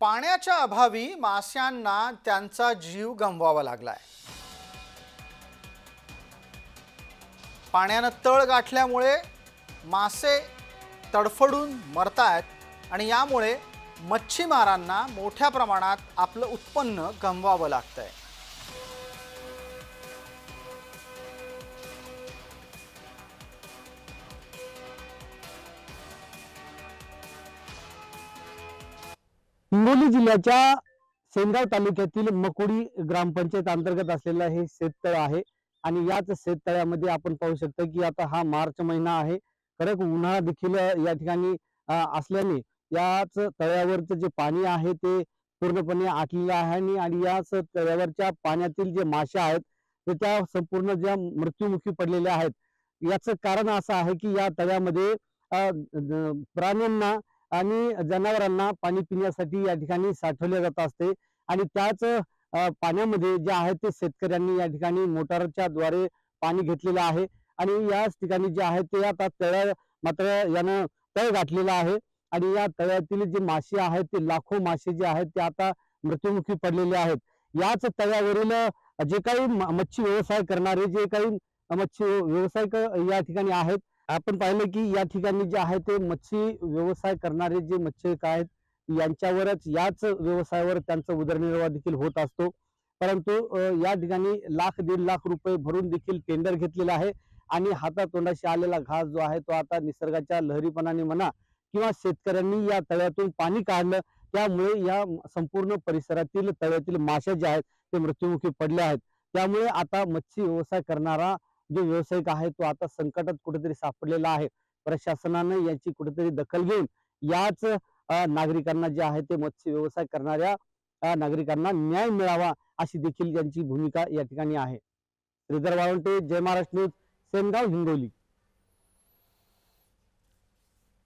पाण्याच्या अभावी माश्यांना त्यांचा जीव गमवावा लागलाय. पाण्यानं तळ गाठल्यामुळे मासे तडफडून मरतायत आणि यामुळे मच्छीमारांना मोठ्या प्रमाणात आपलं उत्पन्न गमवावं लागतंय. हिंगोली जिल्ह्याच्या सेनगाव तालुक्यातील मकोडी ग्रामपंचायत अंतर्गत असलेलं हे शेततळ आहे. आणि याच शेततळ्यामध्ये आपण पाहू शकतो की आता हा मार्च महिना आहे. कडक उन्हाळा देखील या ठिकाणी असल्याने याच तळ्यावरचं जे पाणी आहे ते पूर्णपणे आटलेलं आहे. आणि- याच तळ्यावरच्या पाण्यातील जे माशा आहेत ते त्या संपूर्ण ज्या मृत्युमुखी पडलेल्या आहेत. याचं कारण असं आहे की या तळ्यामध्ये प्राण्यांना आणि जनावरांना पाणी पिण्यासाठी या ठिकाणी साठवले जात असते. आणि त्याच पाण्यामध्ये जे आहे ते शेतकऱ्यांनी या ठिकाणी मोटारच्या द्वारे पाणी घेतलेलं आहे. आणि याच ठिकाणी जे आहे ते आता तळ्या मात्र यानं तळ गाठलेलं आहे. आणि या तळ्यातील जे मासे आहेत ते लाखो मासे जे आहेत ते आता मृत्युमुखी पडलेले आहेत. याच तळ्यावरील जे काही म- मच्छी व्यवसाय करणारे जे काही मच्छी व्यावसायिक या ठिकाणी आहेत आपण पाहिलं की या ठिकाणी जे आहे ते मच्छी व्यवसाय करणारे जे मच्छीकार आहेत यांच्यावरच याच व्यवसायावर त्यांचा उदरनिर्वाह देखील होत असतो. परंतु या ठिकाणी लाख दीड लाख रुपये भरून देखील टेंडर घेतलेला आहे आणि हातातोंडाशी आलेला घास जो आहे तो आता निसर्गाच्या लहरीपणाने म्हणा किंवा शेतकऱ्यांनी या तळ्यातून पाणी काढलं त्यामुळे या संपूर्ण परिसरातील तळ्यातील मासे जे आहेत ते मृत्युमुखी पडले आहेत. त्यामुळे आता मच्छी व्यवसाय करणारा जो व्यावसायिक आहे तो आता संकटात कुठेतरी सापडलेला आहे. प्रशासनानं याची कुठेतरी दखल घेऊन याच नागरिकांना जे आहे ते मत्स्य व्यवसाय करणाऱ्या नागरिकांना न्याय मिळावा अशी देखील त्यांची भूमिका या ठिकाणी आहे. श्रीधर वाळवंटे जय महाराष्ट्र न्यूज सेनगाव हिंगोली.